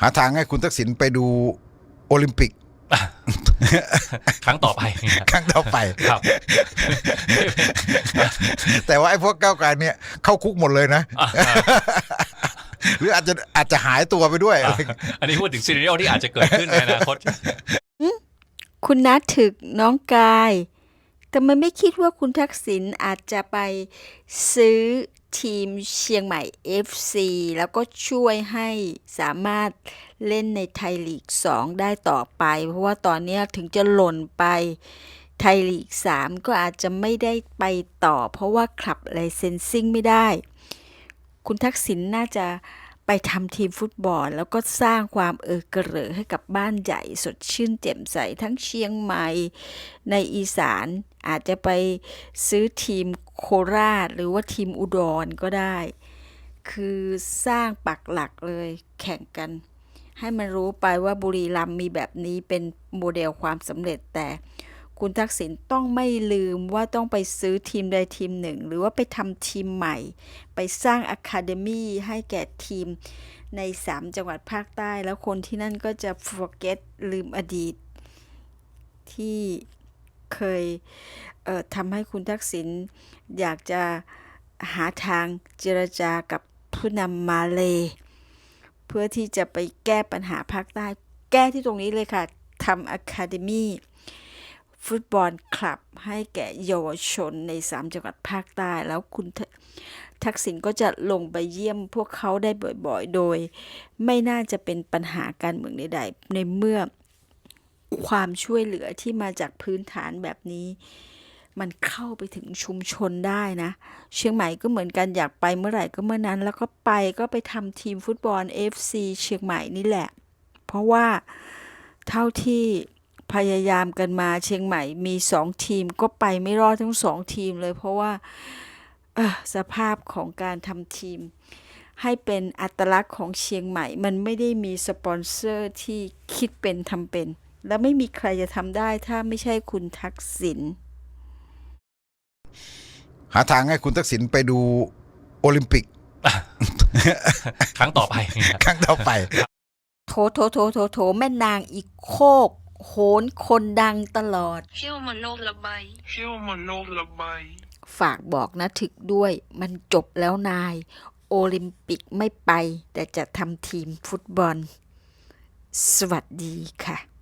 หาทางให้คุณทักษิณไปดูโอลิมปิก ครั้งต่อไปนะครับครั้งต่อไปครับ แต่ว่าไอ้พวกก้าวไกลเนี่ยเข้าคุกหมดเลยนะอะหรืออาจจะอาจจะหายตัวไปด้วยอะอันนี้พูดถึงซีรีส์ที่อาจจะเกิดขึ้นในอนาคตคุณนัทถึกน้องกาย แต่มันไม่คิดว่าคุณทักษิณอาจจะไปซื้อ ทีมเชียงใหม่ FC แล้วก็ช่วยให้สามารถเล่นในไทยลีก 2 ได้ต่อไป เพราะว่าตอนนี้ถึงจะหล่นไปไทยลีก 3 ก็อาจจะไม่ได้ไปต่อ เพราะว่าขับไลเซนซิ่งไม่ได้ คุณทักษิณน่าจะ ไปทำทีมฟุตบอล แล้วก็สร้างความเออกระเรอให้กับบ้านใหญ่สดชื่นแจ่มใสทั้งเชียงใหม่ในอีสานอาจจะไปซื้อทีมโคราช หรือว่าทีมอุดรก็ได้ คือสร้างปักหลักเลยแข่งกัน ให้มันรู้ไปว่าบุรีรัมย์มีแบบนี้เป็นโมเดลความสำเร็จแต่ คุณทักษิณต้องไม่ลืมว่าต้องไปซื้อทีมใดทีมหนึ่ง หรือว่าไปทำทีมใหม่ ไปสร้างอะคาเดมี่ให้แก่ทีมใน 3 จังหวัดภาคใต้ แล้วคนที่นั่นก็จะ forget ลืมอดีต ที่เคยเทำให้คุณทักษิณอยากจะหาทางเจรจากับผู้นำมาเล เพื่อที่จะไปแก้ปัญหาภาคใต้ แก้ที่ตรงนี้เลยค่ะทำอะคาเดมี่ ฟุตบอลคลับให้แก่เยาวชนใน 3 จังหวัดภาคใต้ แล้วคุณทักษิณก็จะลงไปเยี่ยมพวกเขาได้บ่อยๆ โดย ไม่น่าจะเป็นปัญหาการเมืองใดๆ ในเมื่อความช่วยเหลือที่มาจากพื้นฐานแบบนี้ มันเข้าไปถึงชุมชนได้นะ เชียงใหม่ก็เหมือนกันอยากไปเมื่อไหร่ก็เมื่อนั้น แล้วก็ไปก็ไปทำทีมฟุตบอล FC เชียงใหม่นี่แหละ เพราะว่าเท่าที่ พยายามกันมาเชียงใหม่มีสองทีมก็ไปไม่รอดทั้งสองทีมเลยเพราะว่าเอ่อสภาพของการทำทีม ให้เป็นอัตลักษณ์ของเชียงใหม่ มันไม่ได้มีสปอนเซอร์ที่คิดเป็นทำเป็น และไม่มีใครจะทำได้ถ้าไม่ใช่คุณทักษิณหาทางให้คุณทักษิณไปดูโอลิมปิก ครั้งต่อไปนะครับครั้งต่อไป โถโถโถโถโถแม่นางอีกโคก โหนคนดังตลอดเที่ยวมโนระบายเที่ยวมโนระบายฝากบอกนะถึกด้วย มันจบแล้วนาย โอลิมปิกไม่ไป แต่จะทำทีมฟุตบอล สวัสดีค่ะ